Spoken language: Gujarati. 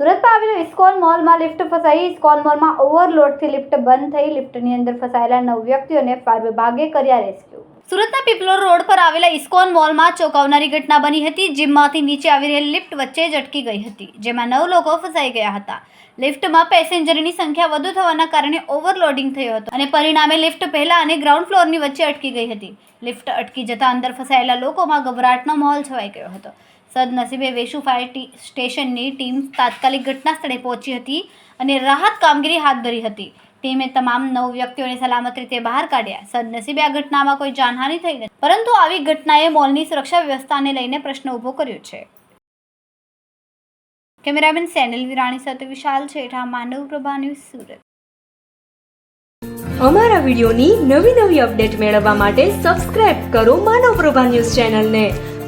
સુરતમાં આવેલો ઇસ્કોન મોલમાં લિફ્ટ ફસાઈ. ઇસ્કોન મોલમાં ઓવરલોડથી લિફ્ટ બંધ થઈ. લિફ્ટની અંદર ફસાયેલા નવ વ્યક્તિઓને ફાયર વિભાગે કર્યા રેસ્ક્યુ. સુરતના પીપલોર રોડ પર આવેલા ઇસ્કોન મોલમાં ચોંકાવનારી ઘટના બની હતી જીમમાંથી નીચે આવી રહેલી લિફ્ટ વચ્ચે જ અટકી ગઈ હતી, જેમાં નવ લોકો ફસાઈ ગયા હતા. લિફ્ટમાં પેસેન્જરની સંખ્યા વધુ થવાના કારણે ઓવરલોડિંગ થયો હતો અને પરિણામે લિફ્ટ પહેલા અને ગ્રાઉન્ડ ફ્લોરની વચ્ચે અટકી ગઈ હતી. લિફ્ટ અટકી જતા અંદર ફસાયેલા લોકોમાં ગભરાટનો માહોલ છવાઈ ગયો હતો. સદનસીબે વેશુ ફાયર સ્ટેશનની ટીમ તાત્કાલિક ઘટના સ્થળે પહોંચી હતી અને રાહત કામગીરી હાથ ધરી હતી. ટીમે તમામ નવ વ્યક્તિઓને સલામત રીતે બહાર કાઢ્યા. સદનસીબે આ ઘટનામાં કોઈ જાનહાનિ થઈ નથી. પરંતુ આવી ઘટનાએ મોલની સુરક્ષા વ્યવસ્થાને લઈને પ્રશ્ન ઊભો કર્યો છે. કેમેરામેન સેનલ વિરાણી સાથે વિશાલ છેઠા, માનવ પ્રભા ન્યૂઝ સુરત. અમારા વિડીયોની નવી નવી અપડેટ મેળવવા માટે સબસ્ક્રાઇબ કરો માનવ પ્રભા ન્યૂઝ ચેનલને.